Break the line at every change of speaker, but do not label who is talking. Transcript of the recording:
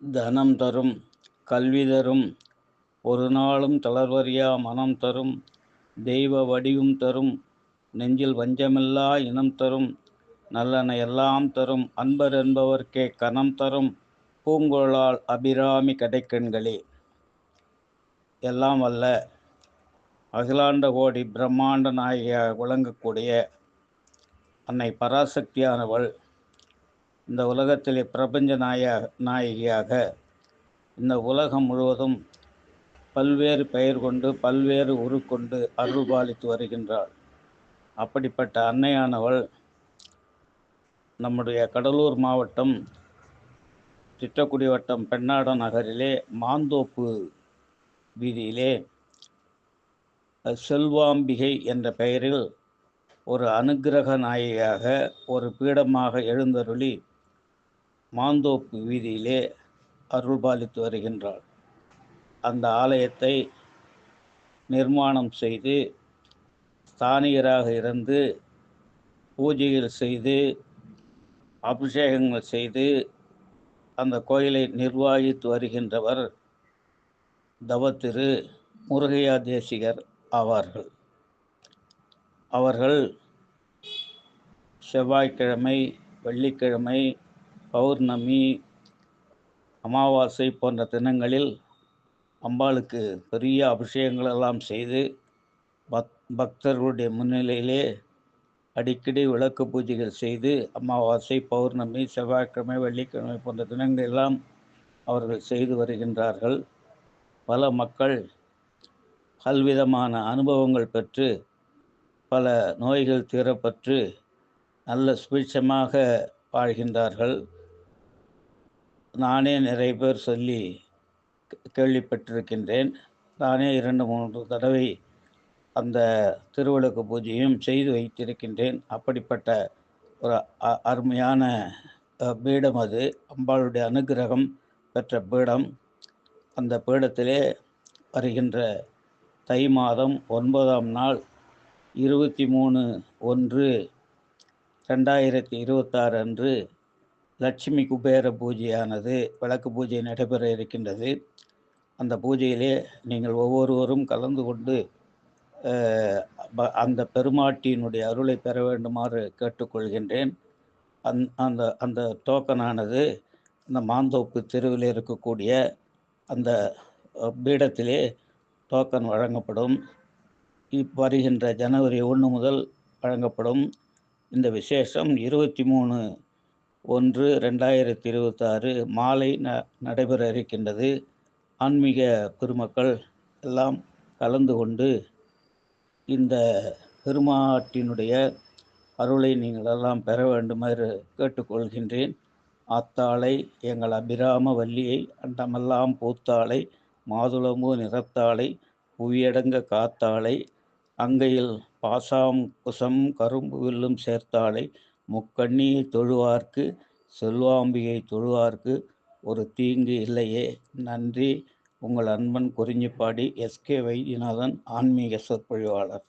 தனம் தரும் கல்வி தரும் ஒரு நாளும் தளர்வறியா மனம் தரும் தெய்வ வடிவும் தரும் நெஞ்சில் வஞ்சமில்லா இனம் தரும் நல்லன எல்லாம் தரும் அன்பர் என்பவர்க்கே கனம் தரும் பூங்கோளால் அபிராமி கடைக்கண்களே. எல்லாம் வல்ல அகிலாண்ட கோடி பிரம்மாண்ட நாயகியாக விளங்கக்கூடிய அன்னை பராசக்தியானவள் இந்த உலகத்திலே பிரபஞ்ச நாய நாயகியாக இந்த உலகம் முழுவதும் பல்வேறு பெயர் கொண்டு பல்வேறு உருக்கொண்டு அருள்பாலித்து வருகின்றாள். அப்படிப்பட்ட அன்னையானவள் நம்முடைய கடலூர் மாவட்டம் திட்டக்குடி வட்டம் பெண்ணாட நகரிலே மாந்தோப்பு வீதியிலே செல்வாம்பிகை என்ற பெயரில் ஒரு அனுக்கிரக நாயகியாக ஒரு பீடமாக எழுந்தருளி மாந்தோப்பு வீதியிலே அருள்பாலித்து வருகின்றாள். அந்த ஆலயத்தை நிர்மாணம் செய்து ஸ்தானிகராக இருந்து பூஜைகள் செய்து அபிஷேகங்கள் செய்து அந்த கோயிலை நிர்வகித்து வருகின்றவர் தவத்திரு முருகையா தேசிகர் ஆவார்கள். அவர்கள் செவ்வாய்க்கிழமை வெள்ளிக்கிழமை பௌர்ணமி அமாவாசை போன்ற தினங்களில் அம்பாளுக்கு பெரிய அபிஷேகங்களெல்லாம் செய்து பக் பக்தர்களுடைய முன்னிலையிலே அடிக்கடி விளக்கு பூஜைகள் செய்து அமாவாசை பௌர்ணமி செவ்வாய்க்கிழமை வெள்ளிக்கிழமை போன்ற தினங்களெல்லாம் அவர்கள் செய்து வருகின்றார்கள். பல மக்கள் பல்விதமான அனுபவங்கள் பெற்று பல நோய்கள் தீரப்பற்று நல்ல சுபிட்சமாக வாழ்கின்றார்கள். நானே நிறைய பேர் சொல்லி கேள்விப்பட்டிருக்கின்றேன். நானே இரண்டு மூன்று தடவை அந்த திருவிளக்கு பூஜையும் செய்து வைத்திருக்கின்றேன். அப்படிப்பட்ட ஒரு அருமையான பீடம் அது. அம்பாளுடைய அனுகிரகம் பெற்ற பீடம். அந்த பீடத்திலே வருகின்ற தை மாதம் ஒன்பதாம் நாள் இருபத்தி மூணு ஒன்று ரெண்டாயிரத்தி இருபத்தாறு அன்று லட்சுமி குபேர பூஜையானது விளக்கு பூஜை நடைபெற இருக்கின்றது. அந்த பூஜையிலே நீங்கள் ஒவ்வொருவரும் கலந்து கொண்டு அந்த பெருமாட்டியினுடைய அருளை பெற வேண்டுமாறு கேட்டுக்கொள்கின்றேன். அந் அந்த அந்த டோக்கனானது அந்த மாந்தோப்பு தெருவில் இருக்கக்கூடிய அந்த பீடத்திலே டோக்கன் வழங்கப்படும். இப் வருகின்ற ஜனவரி ஒன்று முதல் வழங்கப்படும். இந்த விசேஷம் இருபத்தி மூணு ஒன்று ரெண்டாயிரத்தி இருபத்தாறு மாலை ந நடைபெற இருக்கின்றது. ஆன்மீக பெருமக்கள் எல்லாம் கலந்து கொண்டு இந்த பெருமாட்டினுடைய அருளை நீங்கள் எல்லாம் பெற வேண்டுமாறு கேட்டுக்கொள்கின்றேன். ஆத்தாளை எங்கள் அபிராம வள்ளியை அண்டமெல்லாம் பூத்தாளை மாதுளமு நிறத்தாளை புவியடங்க காத்தாளை அங்கையில் பாசாம் குசம் கரும்பு வில்லும் சேர்த்தாளை முக்கண்ணியை தொழுவார்க்கு செல்வாம்பிகை தொழுவார்க்கு ஒரு தீங்கு இல்லையே. நன்றி. உங்கள் அன்பன் குறிஞ்சிப்பாடி எஸ்கே வைத்தியநாதன் ஆன்மீக சொற்பொழிவாளர்.